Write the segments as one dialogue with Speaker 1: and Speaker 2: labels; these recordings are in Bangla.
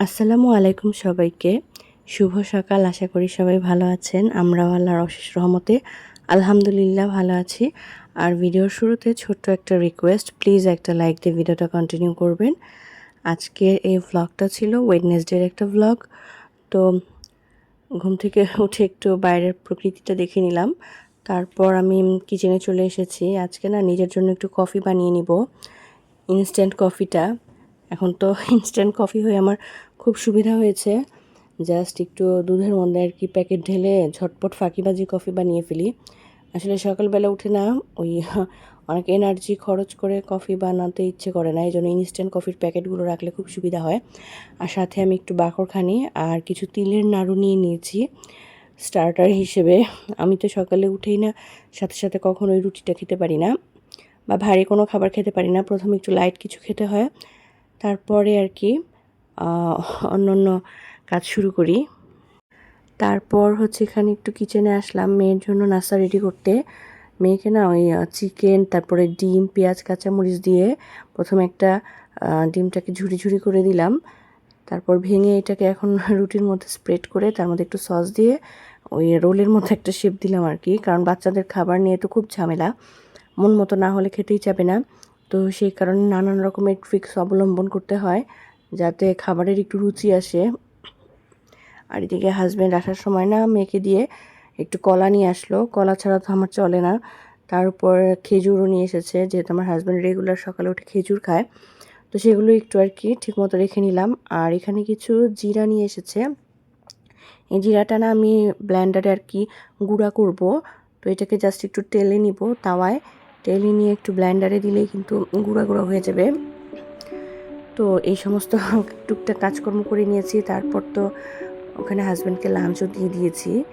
Speaker 1: আসসালামু আলাইকুম সবাইকে। শুভ সকাল, আশা করি সবাই ভালো আছেন। আমরাও আল্লাহর অশেষ রহমতে আলহামদুলিল্লাহ ভালো আছি। আর ভিডিওর শুরুতে ছোট্ট একটা রিকোয়েস্ট প্লিজ একটা লাইক দিয়ে ভিডিওটা কন্টিনিউ করবেন। আজকের এই ভ্লগটা ছিল ওয়েডনেসডের একটা ভ্লগ তো ঘুম থেকে উঠে একটু বাইরের প্রকৃতিটা দেখে নিলাম। তারপর আমি কিচেনে চলে এসেছি। আজকে না নিজের জন্য একটু কফি বানিয়ে নিব। ইনস্ট্যান্ট কফিটা এখন তো ইনস্ট্যান্ট কফি হয়ে আমার খুব সুবিধা হয়েছে। জাস্ট একটু দুধের মধ্যে আর কি প্যাকেট ঢেলে ঝটপট ফাঁকিবাজি কফি বানিয়ে ফেলি। আসলে সকালবেলা উঠে না, ওই অনেক এনার্জি খরচ করে কফি বানাতে ইচ্ছে করে না এই জন্য ইনস্ট্যান্ট কফির প্যাকেটগুলো রাখলে খুব সুবিধা হয়। আর সাথে আমি একটু বাকরখানি আর কিছু তিলের নাড়ু নিয়ে নিয়েছি স্টার্টার হিসেবে। আমি তো সকালে উঠেই না, সাথে সাথে কখনো ওই রুটিটা খেতে পারি না বা ভারী কোনো খাবার খেতে পারি না। প্রথমে একটু লাইট কিছু খেতে হয়, তারপরে আর কি অন্য কাজ শুরু করি। তারপর হচ্ছে এখানে একটু কিচেনে আসলাম। মেয়ের জন্য নাস্তা রেডি করতে। মেয়েকে না ওই চিকেন তারপরে ডিম, পেঁয়াজ, কাঁচামরিচ দিয়ে প্রথমে একটা ডিমটাকে ঝুড়ি ঝুড়ি করে দিলাম। তারপর ভেঙে এটাকে এখন রুটির মধ্যে স্প্রেড করে তার মধ্যে একটু সস দিয়ে ওই রোলের মধ্যে একটা শেপ দিলাম আর কি। কারণ বাচ্চাদের খাবার নিয়ে তো খুব ঝামেলা। মন মতো না হলে খেতেই যাবে না। তো সেই কারণে নানান রকমের ট্রিক্স অবলম্বন করতে হয়। যাতে খাবারের একটু রুচি আসে। আর এদিকে হাজব্যান্ড আসার সময় না মেয়েকে দিয়ে একটু কলা নিয়ে আসলো। কলা ছাড়া তো আমার চলে না। তার উপর খেজুরও নিয়ে এসেছে। যেহেতু আমার হাজব্যান্ড রেগুলার সকালে উঠে খেজুর খায়, তো সেগুলো একটু আর কি ঠিকমতো রেখে নিলাম। আর এখানে কিছু জিরা নিয়ে এসেছে। এই জিরাটা না আমি ব্ল্যান্ডারে আর কি গুঁড়া করব। তো এটাকে জাস্ট একটু টেলে নিব তাওয়ায়। টেলে নিয়ে একটু ব্ল্যান্ডারে দিলেই কিন্তু গুঁড়া গুঁড়া হয়ে যাবে। তো এই সমস্ত টুকটাক কাজকর্ম করে নিয়েছি। তারপর তো ওখানে হাজব্যান্ডকে লাঞ্চও দিয়ে দিয়েছি।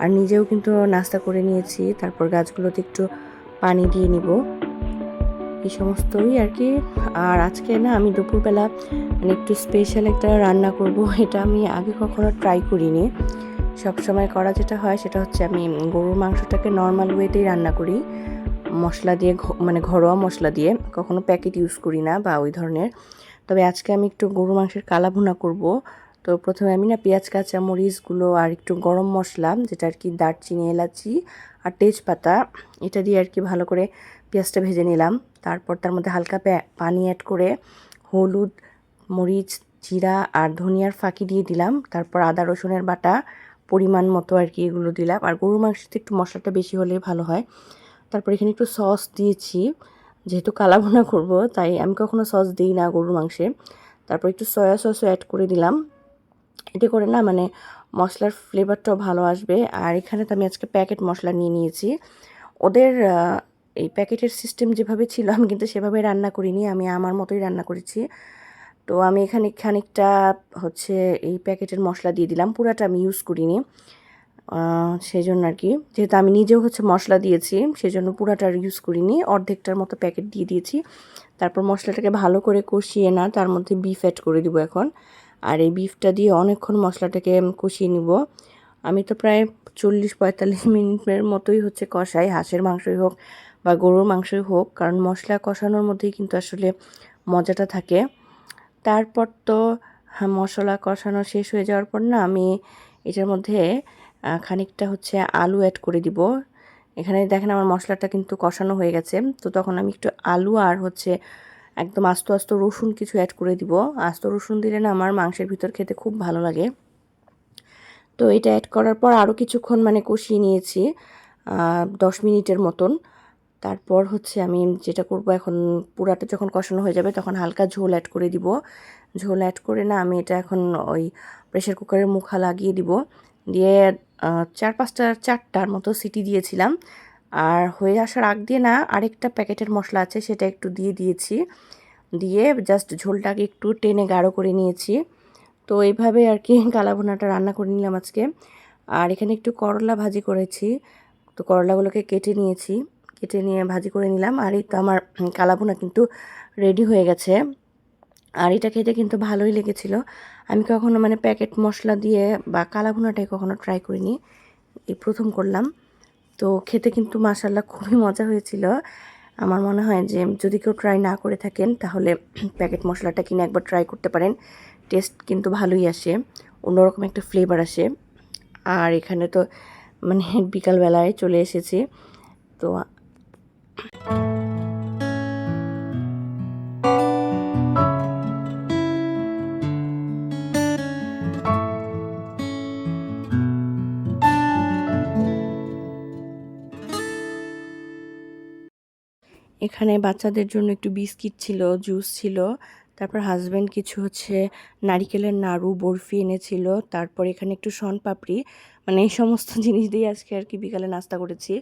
Speaker 1: আর নিজেও কিন্তু নাস্তা করে নিয়েছি। তারপর গাছগুলোতে একটু পানি দিয়ে নিব। এই সমস্তই আর কি। আর আজকে না আমি দুপুরবেলা মানে একটু স্পেশাল একটা রান্না করব। এটা আমি আগে কখনো ট্রাই করিনি। সব সময় করা যেটা হয় সেটা হচ্ছে আমি গরুর মাংসটাকে নর্মাল ওয়েতেই রান্না করি। মশলা দিয়ে মানে ঘরোয়া মশলা দিয়ে। কখনো প্যাকেট ইউজ করি না বা ওই ধরনের। তবে আজকে আমি একটু গরু মাংসের কালা ভুনা করব। তো প্রথমে আমি না পেঁয়াজ কাঁচা মরিচগুলো আর একটু গরম মশলা, যেটা আর কি দারচিনি, এলাচি আর তেজপাতা, এটা দিয়ে আর কি ভালো করে পেঁয়াজটা ভেজে নিলাম। তারপর তার মধ্যে হালকা পানি অ্যাড করে হলুদ, মরিচ, জিরা আর ধনিয়ার ফাঁকি দিয়ে দিলাম। তারপর আদা, রসুনের বাটা পরিমাণ মতো আর কি এগুলো দিলাম। আর গরু মাংসতে একটু মশলাটা বেশি হলেই ভালো হয়। তারপর এখানে একটু সস দিয়েছি। যেহেতু কালাভুনা করব, তাই আমি কখনো সস দিই না গরুর মাংসে। তারপর একটু সয়া সসও অ্যাড করে দিলাম। এতে করে না মানে মশলার ফ্লেভারটাও ভালো আসবে। আর এখানে তো আমি আজকে প্যাকেট মশলা নিয়ে নিয়েছি। ওদের এই প্যাকেটের সিস্টেম যেভাবে ছিল, আমি কিন্তু সেভাবে রান্না করিনি। আমি আমার মতোই রান্না করেছি। তো আমি এখানে খানিকটা হচ্ছে এই প্যাকেটের মশলা দিয়ে দিলাম। পুরাটা আমি ইউজ করিনি। সেই জন্য আর কি। যেহেতু আমি নিজেও হচ্ছে মশলা দিয়েছি সেই জন্য পুরাটা ইউজ করিনি। অর্ধেকটার মতো প্যাকেট দিয়ে দিয়েছি। তারপর মশলাটাকে ভালো করে কষিয়ে না তার মধ্যে বিফ অ্যাড করে দিব এখন। আর এই বিফটা দিয়ে অনেকক্ষণ মশলাটাকে কষিয়ে নিব। আমি তো প্রায় চল্লিশ পঁয়তাল্লিশ মিনিটের মতোই হচ্ছে কষাই। হাঁসের মাংসই হোক বা গরুর মাংসই হোক কারণ মশলা কষানোর মধ্যেই কিন্তু আসলে মজাটা থাকে। তারপর তো হ্যাঁ, মশলা কষানো শেষ হয়ে যাওয়ার পর না আমি এটার মধ্যে খানিকটা হচ্ছে আলু অ্যাড করে দিব। এখানে দেখেন আমার মশলাটা কিন্তু কষানো হয়ে গেছে। তো তখন আমি একটু আলু আর হচ্ছে একদম আস্ত আস্ত রসুন কিছু অ্যাড করে দিব। আস্ত রসুন দিলে না আমার মাংসের ভিতর খেতে খুব ভালো লাগে। তো এটা অ্যাড করার পর আরও কিছুক্ষণ মানে কষিয়ে নিয়েছি দশ মিনিটের মতন। তারপর হচ্ছে আমি যেটা করব এখন পুরাটা যখন কষানো হয়ে যাবে তখন হালকা ঝোল অ্যাড করে দিব। ঝোল অ্যাড করে না আমি এটা এখন ওই প্রেশার কুকারের মুখা লাগিয়ে দিব। দিয়ে চার পাঁচটা, চারটার মতো সিটি দিয়েছিলাম। আর হয়ে আসার আগ দিয়ে না আরেকটা প্যাকেটের মশলা আছে, সেটা একটু দিয়ে দিয়েছি। দিয়ে জাস্ট ঝোলটাকে একটু টেনে গাঢ় করে নিয়েছি। তো এইভাবে আর কি কালাভুনাটা রান্না করে নিলাম আজকে। আর এখানে একটু করলা ভাজি করেছি। তো করলাগুলোকে কেটে নিয়েছি। কেটে নিয়ে ভাজি করে নিলাম। আর এই তো আমার কালাভুনা কিন্তু রেডি হয়ে গেছে। আর এটা খেতে কিন্তু ভালোই লেগেছিল। আমি কখনো মানে প্যাকেট মশলা দিয়ে বা কালাভুনাটাই কখনো ট্রাই করিনি। এই প্রথম করলাম। তো খেতে কিন্তু মাসাল্লাহ খুবই মজা হয়েছিল। আমার মনে হয় যে যদি কেউ ট্রাই না করে থাকেন, তাহলে প্যাকেট মশলাটা কিনে একবার ট্রাই করতে পারেন। টেস্ট কিন্তু ভালোই আসে। অন্যরকম একটা ফ্লেভার আসে। আর এখানে তো মানে বিকালবেলায় চলে এসেছি। তো এখানে বাচ্চাদের জন্য একটু বিস্কিট ছিল, জুস ছিল। তারপর হাজব্যান্ড কিছু হচ্ছে নারিকেলের নাড়ু, বরফি এনেছিল। তারপর এখানে একটু শন পাপড়ি মানে এই সমস্ত জিনিস দিয়ে আজকে আর কি বিকালে নাস্তা করেছি।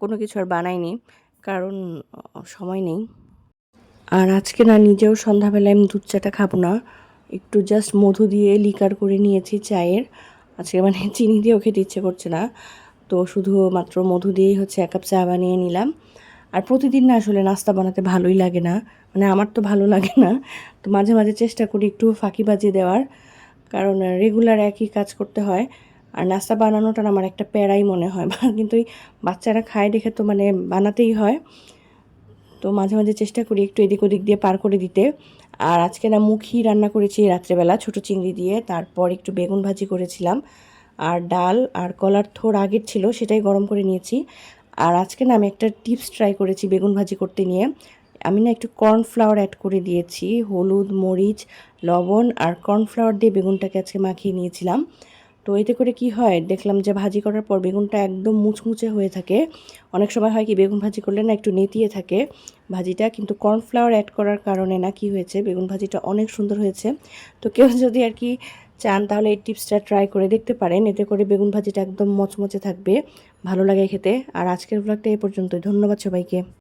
Speaker 1: কোনো কিছু আর বানাইনি, কারণ সময় নেই। আর আজকে না নিজেও সন্ধ্যাবেলায় আমি দুধ চাটা খাব না। একটু জাস্ট মধু দিয়ে লিকার করে নিয়েছি চায়ের। আজকে মানে চিনি দিয়েও খেতে ইচ্ছে করছে না। তো শুধু মাত্র মধু দিয়েই হচ্ছে এক কাপ চা বানিয়ে নিলাম। আর প্রতিদিন না আসলে নাস্তা বানাতে ভালোই লাগে না মানে আমার তো ভালো লাগে না। তো মাঝে মাঝে চেষ্টা করি একটু ফাঁকি বাজিয়ে দেওয়ার, কারণ রেগুলার একই কাজ করতে হয়। আর নাস্তা বানানোটা আমার একটা প্যারাই মনে হয় কিন্তু ওই বাচ্চারা খায় দেখে তো মানে বানাতেই হয়। তো মাঝে মাঝে চেষ্টা করি একটু এদিক ওদিক দিয়ে পার করে দিতে। আর আজকে না মুখি রান্না করেছি রাত্রেবেলা, ছোট চিংড়ি দিয়ে। তারপর একটু বেগুন ভাজি করেছিলাম। আর ডাল আর কলার থোর আগের ছিল, সেটাই গরম করে নিয়েছি। আর আজকে না আমি একটা টিপস ট্রাই করেছি বেগুন ভাজি করতে নিয়ে। আমি না একটু কর্নফ্লাওয়ার অ্যাড করে দিয়েছি, হলুদ, মরিচ, লবণ আর কর্নফ্লাওয়ার দিয়ে বেগুনটাকে আজকে মাখিয়ে নিয়েছিলাম। তো এতে করে কি হয়, দেখলাম যে ভাজি করার পর বেগুনটা একদম মুচমুচে হয়ে থাকে। অনেক সময় হয় কি, বেগুন ভাজি করলে না একটু নেতিয়ে থাকে ভাজিটা, কিন্তু কর্নফ্লাওয়ার অ্যাড করার কারণে না কি হয়েছে, বেগুন ভাজিটা অনেক সুন্দর হয়েছে। তো কেউ যদি আর কি চান, তাহলে এই টিপসটা ট্রাই করে দেখতে পারেন। এতে করে বেগুন ভাজিটা একদম মচমচে থাকবে, ভালো লাগে খেতে। আর আজকের ব্লগটা এই পর্যন্তই। ধন্যবাদ সবাইকে।